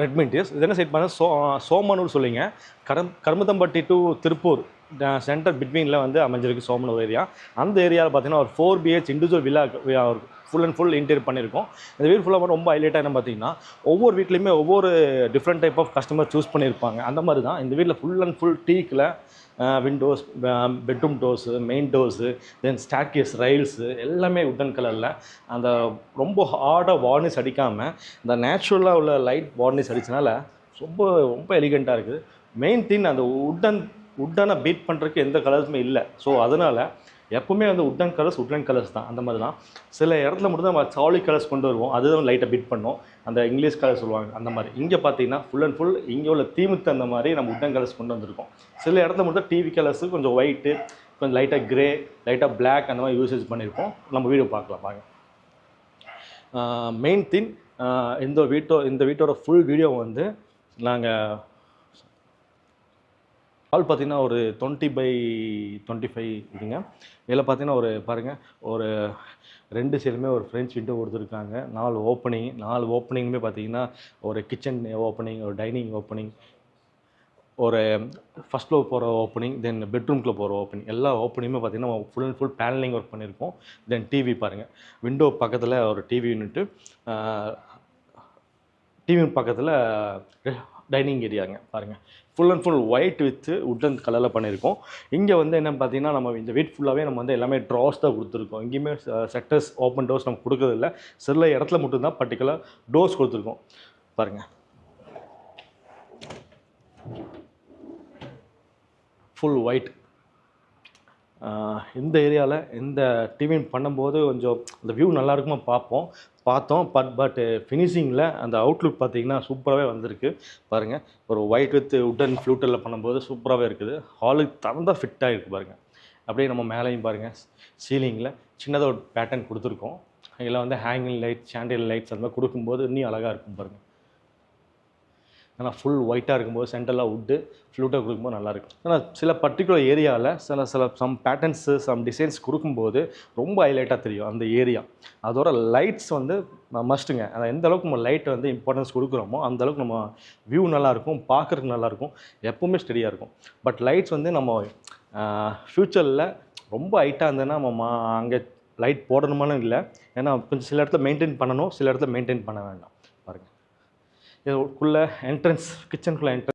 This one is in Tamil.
ரெட் மின்டிஸ் இது என்ன சைட் பண்ண? சோ சோமனூர் சொல்லிங்க கரம் கருமத்தம்பட்டி டு திருப்பூர். சென்டர் பிட்வீனில் வந்து அமைஞ்சிருக்கு சோமனூர் ஏரியா. அந்த ஏரியாவில் பார்த்தீங்கன்னா ஒரு four BHK individual villa full and full interior பண்ணியிருக்கோம். இந்த வீடு ஃபுல்லாக ரொம்ப ஹைலைட்டாக என்ன பார்த்தீங்கன்னா ஒவ்வொரு வீட்லேயுமே ஒவ்வொரு different type of customer choose பண்ணியிருப்பாங்க. அந்த மாதிரி தான் இந்த வீட்டில் full and full டீக்கில் windows bedroom doors main doors then ஸ்டாக்கியஸ் rails எல்லாமே உட்டன் கலரில் அந்த ரொம்ப ஹார்டாக வார்னிஷ் அடிக்காமல் இந்த நேச்சுரலாக உள்ள லைட் வார்னிஷ் அடிச்சனால ரொம்ப ரொம்ப எலிகண்ட்டாக இருக்குது. மெயின் திங் அந்த உட்டன் உட்டனை பீட் பண்ணுறதுக்கு எந்த கலர்ஸுமே இல்லை. ஸோ அதனால் எப்பவுமே வந்து உட்டன் கலர்ஸ் உட்டன் கலர்ஸ் தான். அந்த மாதிரி தான் சில இடத்துல மட்டும் தான் நம்ம சாலி கலர்ஸ் கொண்டு வருவோம். அதுதான் லைட்டாக பீட் பண்ணோம். அந்த இங்கிலீஷ் கலர் சொல்லுவாங்க. அந்த மாதிரி. இங்கே பார்த்தீங்கன்னா ஃபுல் அண்ட் ஃபுல் இங்கே உள்ள தீமுக்கு அந்த மாதிரி நம்ம உட்டன் கலர்ஸ் கொண்டு வந்திருக்கோம். சில இடத்துல மட்டும் டிவி கலர்ஸு கொஞ்சம் ஒயிட்டு கொஞ்சம் லைட்டாக க்ரே லைட்டாக பிளாக் அந்த மாதிரி யூசேஜ் பண்ணியிருக்கோம் நம்ம வீடியோ பார்க்கலாம். பாருங்க மெயின் திங் இந்த வீட்டோ இந்த வீட்டோட ஃபுல் வீடியோ வந்து நாங்கள் ஹால் பார்த்தீங்கன்னா ஒரு டுவெண்ட்டி பை டுவெண்ட்டி ஃபைவ் இதுங்க இதில் பார்த்தீங்கன்னா ஒரு பாருங்கள் ஒரு ரெண்டு சைடுமே ஒரு ஃப்ரெஞ்ச் விண்டோ கொடுத்துருக்காங்க. நாலு ஓப்பனிங் நாலு ஓப்பனிங்குமே பார்த்தீங்கன்னா ஒரு கிச்சன் ஓப்பனிங் ஒரு டைனிங் ஓப்பனிங் ஒரு ஃபஸ்ட் ஃப்ளோர் போகிற ஓப்பனிங் தென் பெட்ரூம்குள்ளே போகிற ஓப்பனிங் எல்லா ஓப்பனிங்குமே பார்த்தீங்கன்னா full and full paneling work பண்ணியிருக்கோம். தென் டிவி பாருங்கள் விண்டோ பக்கத்தில் ஒரு டிவி யூனிட்டு டிவி பக்கத்தில் டைனிங் ஏரியாங்க பாருங்கள் full and full white with wooden கலரில் பண்ணியிருக்கோம். இங்கே வந்து என்ன பார்த்தீங்கன்னா நம்ம இந்த வீட் ஃபுல்லாகவே நம்ம வந்து எல்லாமே ட்ராஸ் தான் கொடுத்துருக்கோம். எங்கேயுமே செக்டர்ஸ் ஓப்பன் டோர்ஸ் நம்ம கொடுக்கறதில்ல சில இடத்துல மட்டும்தான் பர்டிகுலர் டோர்ஸ் கொடுத்துருக்கோம். பாருங்கள் ஃபுல் ஒயிட் இந்த ஏரியாவில் இந்த டிவின் பண்ணும்போது கொஞ்சம் அந்த வியூ நல்லா இருக்குமா பார்ப்போம். பார்த்தோம் பட் பட் ஃபினிஷிங்கில் அந்த அவுட்லுக் பார்த்தீங்கன்னா சூப்பராகவே வந்திருக்கு. பாருங்கள் ஒரு ஒயிட் வித் உட்டன் ஃப்ளூட்டரில் பண்ணும்போது சூப்பராகவே இருக்குது. ஹாலுக்கு தகுந்த ஃபிட்டாக இருக்குது பாருங்கள் அப்படியே நம்ம மேலேயும் பாருங்கள் சீலிங்கில் சின்னதாக ஒரு பேட்டர்ன் கொடுத்துருக்கோம். இதில் வந்து ஹேங்கிங் லைட் சாண்டில் லைட்ஸ் அந்த மாதிரி கொடுக்கும்போது இன்னும் அழகாக இருக்கும் பாருங்கள் ஆனால் ஃபுல் ஒயிட்டாக இருக்கும்போது சென்டரில் உட்டு ஃப்ளூட்டாக கொடுக்கும்போது நல்லாயிருக்கும் ஆனால் சில பர்டிகுலர் ஏரியாவில் சில சில சம் பேட்டர்ன்ஸு சம் டிசைன்ஸ் கொடுக்கும்போது ரொம்ப ஹைலைட்டாக தெரியும் அந்த ஏரியா அதோட லைட்ஸ் வந்து மஸ்ட்டுங்க அதை எந்த அளவுக்கு நம்ம லைட் வந்து இம்பார்ட்டன்ஸ் கொடுக்குறோமோ அந்த அளவுக்கு நம்ம வியூ நல்லாயிருக்கும் பார்க்குறதுக்கு நல்லாயிருக்கும் எப்போவுமே ஸ்டெடியாக இருக்கும். பட் லைட்ஸ் வந்து நம்ம ஃப்யூச்சரில் ரொம்ப ஹைட்டாக இருந்ததுன்னா நம்ம மா- அங்கே லைட் போடணுமானு இல்லை. ஏன்னா கொஞ்சம் சில இடத்துல மெயின்டைன் பண்ணணும் சில இடத்துல மெயின்டைன் பண்ண வேண்டாம். பாருங்கள் இதுக்குள்ளே என்ட்ரன்ஸ் கிச்சனுக்குள்ளே என்ட்ரன்ஸ்